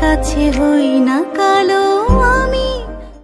কাছে হই না কালো